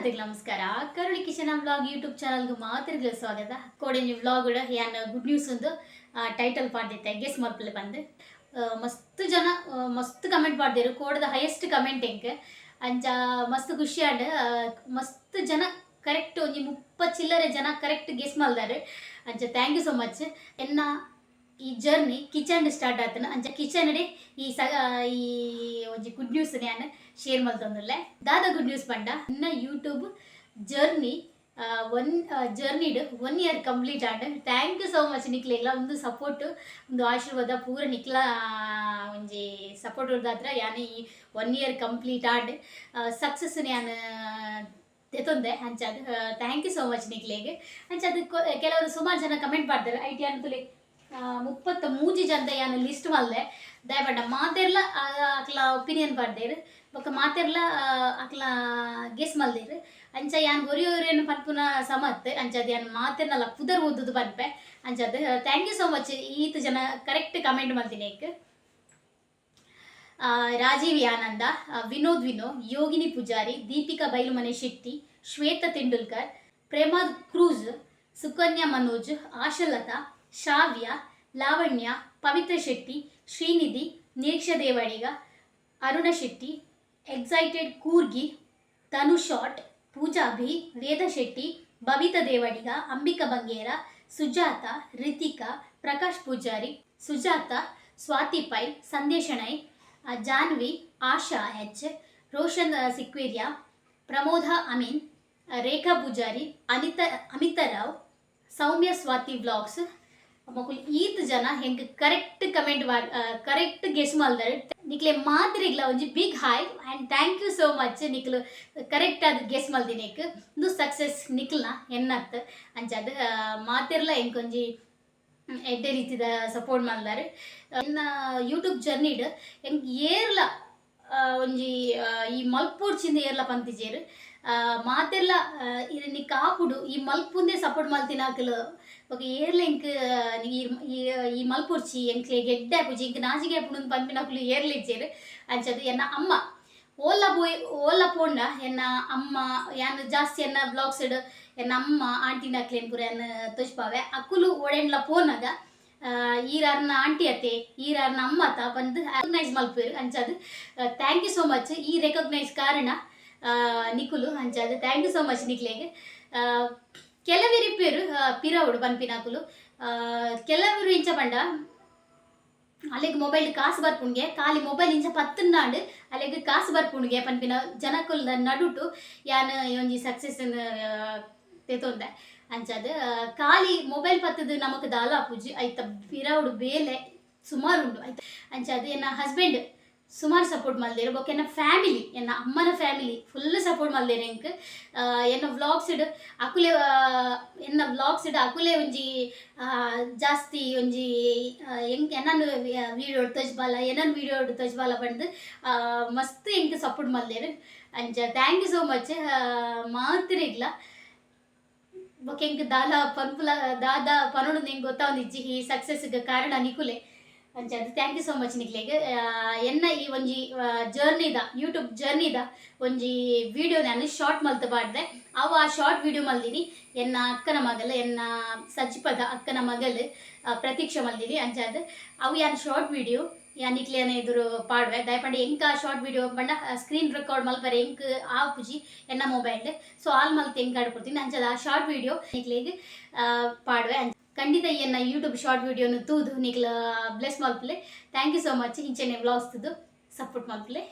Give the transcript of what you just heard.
ಮಾತೆಗೆ ನಮಸ್ಕಾರ. ಕರುಳಿ Kishan vlog YouTube ಚಾನಲ್ಗೆ ಮಾತ್ರ ಸ್ವಾಗತ. ಕೋಡಿನ ವ್ಲಾಗ್ ಏನ್ ಗುಡ್ ನ್ಯೂಸ್ ಒಂದು ಟೈಟಲ್ ಪಾಡ್ದಿತ್ತೆ ಗೆಸ್ ಮಲ್ಪಲೆ ಬಂದು. ಮಸ್ತ್ ಜನ ಮಸ್ತ್ ಕಮೆಂಟ್ ಮಾಡ್ದಿರು ಕೋಡದ ಹೈಯೆಸ್ಟ್ ಕಮೆಂಟ್ ಎಂಕ್ ಅಂಚ ಮಸ್ತ್ ಖುಷಿ ಆಂಡ್ ಮಸ್ತ್ ಜನ ಕರೆಕ್ಟ್ ಒಂಜಿ ಮುಪ್ಪ ಚಿಲ್ಲರೆ ಜನ ಕರೆಕ್ಟ್ ಗೆಸ್ ಮಲ್ದಾರು ಅಂಚ ಥ್ಯಾಂಕ್ ಯು ಸೊ ಮಚ್ ಎನ್ನ ಈ ಜರ್ನಿ ಕಿಚನ್ ಸ್ಟಾರ್ಟ್ ಆತನ. ಅಂಚ ಕಿಚನ್ ಈ ಸಗ, ಈ ಒಂಜಿ ಗುಡ್ ನ್ಯೂಸ್ ನಾನು ಶೇರ್ ಮಲ್ತೊಂದುಲ್ಲೆ ದಾದ ಗುಡ್ ನ್ಯೂಸ್ ಪಂಡ ನನ್ನ ಯೂಟ್ಯೂಬ್ ಜರ್ನಿ ಒನ್ ಜರ್ನಿಡ್ one year complete and. Thank you so much ನಿಕ್ಲೆಗ್ಲ ಒಂದು ಸಪೋರ್ಟ್ ಒಂದು ಆಶೀರ್ವಾದ ಪೂರ ನಿಕ್ಲ, ಒಂಜಿ ಸಪೋರ್ಟ್ ಹತ್ರ ಯಾನೆ ಈ one year complete and. Success ನಾನು ತೆತ್ತೊಂದೆ ಅಂಚದು ಥ್ಯಾಂಕ್ ಯು ಸೋ ಮಚ್ ನಿಕ್ಲೆಗ್. ಅಂಚದು ಕೆಲವರು ಸುಮಾರು ಜನ ಕಮೆಂಟ್ ಮಾಡ್ತಾರೆ. ಐ ಟಿ ಅಂತಲೇ ಮುಪ್ಪತ್ತ ಮೂಜಿ ಜನ ಯಾನ ಲಿಸ್ಟ್ ಮಲ್ಲೆ ದಯಪಂಡ ಮಾತೆರ್ಲ ಅಕ್ಲ ಒಪಿನಿಯನ್ ಪಡ್ದೇರು. ಬೊಕ್ಕ ಮಾತೆರ್ಲ ಅಕ್ಲ ಗೆಸ್ ಮಲ್ದೇರು. ಅಂಚ ಯಾನ್ ಗೊರಿಯೋರೇನು ಪನ್ಪುನ ಸಮತ್ ಅಂಚದ ಯಾನ್ ಮಾತೆರ್ನಲ್ಲ ಪುದರ್ ಓದುದು ಪನ್ಪೆ. ಅಂಚದ ಥ್ಯಾಂಕ್ ಯು ಸೋ ಮಚ್ ಈತ್ ಜನ ಕರೆಕ್ಟ್ ಕಮೆಂಟ್ ಮಲ್ತೀನಿ ಏಕ್ ಆ, ರಾಜೀವ್ ಯಾನಂದ ವಿನೋದ್ ವಿನೋ ಯೋಗಿನಿ ಪೂಜಾರಿ ದೀಪಿಕಾ ಬೈಲುಮನೆ ಶೆಟ್ಟಿ ಶ್ವೇತಾ ತೆಂಡೂಲ್ಕರ್ ಪ್ರೇಮಾದ್ ಕ್ರೂಜ್ ಸುಕನ್ಯಾ ಮನೋಜ್ ಆಶಲತಾ ಶಾವ್ಯ ಲಾವಣ್ಯ, ಪವಿತ್ರ ಶೆಟ್ಟಿ, ಶ್ರೀನಿಧಿ ನಿರೀಕ್ಷಾ ದೇವಾಡಿಗ ಅರುಣ ಶೆಟ್ಟಿ, ಎಕ್ಸೈಟೆಡ್ ಕೂರ್ಗಿ, ತನು ಶಾಟ್, ಪೂಜಾ ಭಿ, Veda Shetty Babita Devadiga Ambika Bangera, Sujata, Ritika, Prakash Poojary, Sujata, Swati Pai ಸಂದೇಶಣೈ Janhvi, Asha H, Roshan Sequeira, Pramoda Amin, Rekha Poojari, Anitha, Amitha Rao, Soumya Swathi vlogs ಮಕ್ಕಳು ಈತ್ ಜನ ಹೆಂಗೆ ಕರೆಕ್ಟ್ ಕಮೆಂಟ್ ಮಾಡ್ ಕರೆಕ್ಟ್ ಗೆಸ್ ಮಾಡ್ದಾರೆ ನಿಕ್ಲೆ ಮಾತ್ರಿಗ್ಲ ಒಂಜಿ big hi and thank you so much ನಿಕ್ಲು correct ಅದು ಗೆಸ್ ಮಲ್ದಿನೇಕ್ ಇದು ಸಕ್ಸಸ್ ನಿಕ್ಲ್ನ ಎನ್ನತ್ ಅಂಚದು ಮಾತಿರ್ಲ ಎಂಕೊಂಜಿ ಎಡ್ಡೆ ರೀತಿದ ಸಪೋರ್ಟ್ ಮಾಡ್ದಾರೆ ಇನ್ನ ಯೂಟ್ಯೂಬ್ ಜರ್ನಿಡ್ ಹೆಂಗೆ ಏರ್ಲ ಒಂಜಿ ಈ ಮಲ್ಪುರ್ ಚಿಂದ್ ಏರ್ಲ ಪಂತಿಜೆರ್. ಆ ಮಾತೆರ್ಲ ಅಹ್ ಕಾಪುಡು ಈ ಮಲ್ಪುಂದೆ ಸಪೋರ್ಟ್ ಮಲ್ತಿನ ಅಕ್ಲು ಬೊಕ ಏರ್ಲಿಂಕ್ ಈರ್ ಈ ಈ ಮಲ್ಪುರ್ ಚಿ ಎಂಕ್ಲೆ ಗೆಡ್ಡೆ ಆಪುಜಿಂಕ್ ನಾಜಿಕೇಪುಡೊಂದು ಪನ್ಪಿನಕುಲು ಏರ್ಲೆಗ್ ಜೆರ್ ಅಂಚತ್ ಎನ್ನ ಅಮ್ಮ. ಓಲ ಪೋಯಿ ಓಲ ಪೋಂಡ ಎನ್ನ ಅಮ್ಮ ಯಾನ್ ಜಾಸ್ತಿ ಎನ್ನ ಬ್ಲೋಕ್ ಸೈಡ್ ಎನ್ನ ಅಮ್ಮ, ಆಂಟಿನ್ ಅಕ್ಲೆನ್ ಪೂರ ಎನ್ ತೋಶಪಾವೆ ಅಕುಲು ಒಡೆಂಡ್ಲ ಪೋನಗ ಈರಾರ್ನ ಆಂಟಿ ಅತ್ತೆ ಈರಾರ್ನ ಅಮ್ಮ ತ ಬಂದು ರೆಕಗ್ನೈಸ್ ಮಲ್ಪೇರು ಅಂಚದು ಥ್ಯಾಂಕ್ ಯು ಸೋ ಮಚ್ ಈ ರೆಕಗ್ನೈಸ್ ಕಾರಣ ಆ, ನಿಖುಲು ಅಂಚದು ಥ್ಯಾಂಕ್ ಯು ಸೋ ಮಚ್ ನಿಕ್ಲೆಗೆ. ಆ, ಕೆಲವಿರಿ ಪೇರು ಪಿರವುಡು ಪನ್ಪಿನಾಕುಲು ಆ, ಕೆಲವರು ಇಂಚ ಪಂಡ ಅಲ್ಲಿಗೆ ಮೊಬೈಲ್ ಕಾಸು ಬರ್ಪುಣ್ಗೆ ಖಾಲಿ ಮೊಬೈಲ್ ಇಂಚ ಪತ್ತನ್ನಾಂಡು ಅಲ್ಲಿಗೆ ಕಾಸು ಬರ್ಪುಣ್ಗೆ ಪನ್ಪಿನ ಜನಕ್ಕುಲ್ದ ನಡುಟು. ಯಾನ್ ಒಂಜಿ ಸಕ್ಸಸ್ ತೆತೊಂದೆ ಅಂಚಾದ ಖಾಲಿ ಮೊಬೈಲ್ ಪತ್ತದು ನಮಕ್ ದಾಲ ಪೂಜಿ ಐತ ಪಿರವುಡು ಬೇಲೆ ಸುಮಾರು ಉಂಡು. ಆಯ್ತು ಅಂಚಾದ ಎನ್ನ ಹಸ್ಬೆಂಡ್ ಸುಮಾರು ಸಪೋರ್ಟ್ ಮಲ್ದೇರು ಬೊಕ್ಕ ಎನ್ನ ಫ್ಯಾಮಿಲಿ ಎನ್ನ ಅಮ್ಮನ ಫ್ಯಾಮಿಲಿ ಫುಲ್ ಸಪೋರ್ಟ್ ಮಲ್ದೇರು ಎಂಕ್ ಎನ್ನ ವ್ಲಾಗ್ಸ್ ಇಡು, ಅಕುಲೆ ಎನ್ನ ವ್ಲಾಗ್ಸ್ ಇಡು, ಅಕುಲೆ ಒಂಜಿ ಜಾಸ್ತಿ ಒಂಜಿ ಎಂಕ್ ಎನ್ನನ್ನು ವೀಡಿಯೋ ತಜ್ಬಾಲ ಏನನ್ನು ವೀಡಿಯೋ ತಜ್ಬಾಲ ಬಂದು ಮಸ್ತ್ ಎಂಕ್ ಸಪೋರ್ಟ್ ಮಲ್ದೇರು ಅಂಚ ಥ್ಯಾಂಕ್ ಯು ಸೋ ಮಚ್ ಮಾತ್ರ ಇಲ್ಲ ಬೊಕ್ಕ ದಾಲ ಪನ್ಪುಲ, ದಾದ ಪನೋಡು ನಿಂಗೆ ಗೊತ್ತಾವಂದಿಜ್ಜಿ ಈ ಸಕ್ಸಸ್ಗೆ ಕಾರಣ ನಿಕುಲೆ ಅಂಚಾದ ಥ್ಯಾಂಕ್ ಯು ಸೋ ಮಚ್ ನಿಕ್ಲೆಗ್ ಎನ್ನ ಈ ಒಂಜಿ ಜರ್ನಿದ ಯೂಟ್ಯೂಬ್ ಜರ್ನಿದ ಒಂಜಿ ವಿಡಿಯೋ ನಾನು ಶಾರ್ಟ್ ಮಲ್ತ ಪಾಡ್ದೆ ಅವು ಆ ಶಾರ್ಟ್ ವಿಡಿಯೋ ಮಲ್ದಿನಿ. ಎನ್ನ ಅಕ್ಕನ ಮಗಲ್, ಎನ್ನ ಸಜ್ಜಿಪದ ಅಕ್ಕನ ಮಗಲ್ ಪ್ರತೀಕ್ಷಾ ಮಲ್ದಿನಿ ಅಂಚಾದ ಅವು ಯಾನ್ ಶಾರ್ಟ್ ವಿಡಿಯೋ ಯಾನ್ ಇಕ್ಲೇನ ಎದುರು ಪಾಡ್ವೆ. ದಯಪಂಡಿ ಎಂಕ ಶಾರ್ಟ್ ವಿಡಿಯೋ ಬಂಡ ಸ್ಕ್ರೀನ್ ರೆಕಾರ್ಡ್ ಮಲ್ಪರೆ ಎಂಕ್ ಆ ಪುಜಿ ಎನ್ನ ಮೊಬೈಲ್ ಸೊ ಆಲ್ ಮಲ್ತ್ ಎಂಕ್ ಆಡ್ಕೊಡ್ತೀನಿ? ಅಂಚದ ಆ ಶಾರ್ಟ್ ವಿಡಿಯೋ ನಿಕ್ಲೆಗ್ ಪಾಡ್ವೆ. ಅಂಚ ಖಂಡಿತ ಎನ್ನ ಯೂಟ್ಯೂಬ್ ಶಾರ್ಟ್ ವಿಡಿಯೋನು ತೂದು ನಿಕ್ಲ ಬ್ಲೆಸ್ ಮಲ್ಪಲೆ. ಥ್ಯಾಂಕ್ ಯು ಸೋ ಮಚ್ ಇಂಚೆನೆ ವ್ಲಾಗ್ಸ್ ತುದು ಸಪೋರ್ಟ್ ಮಲ್ಪಲೆ.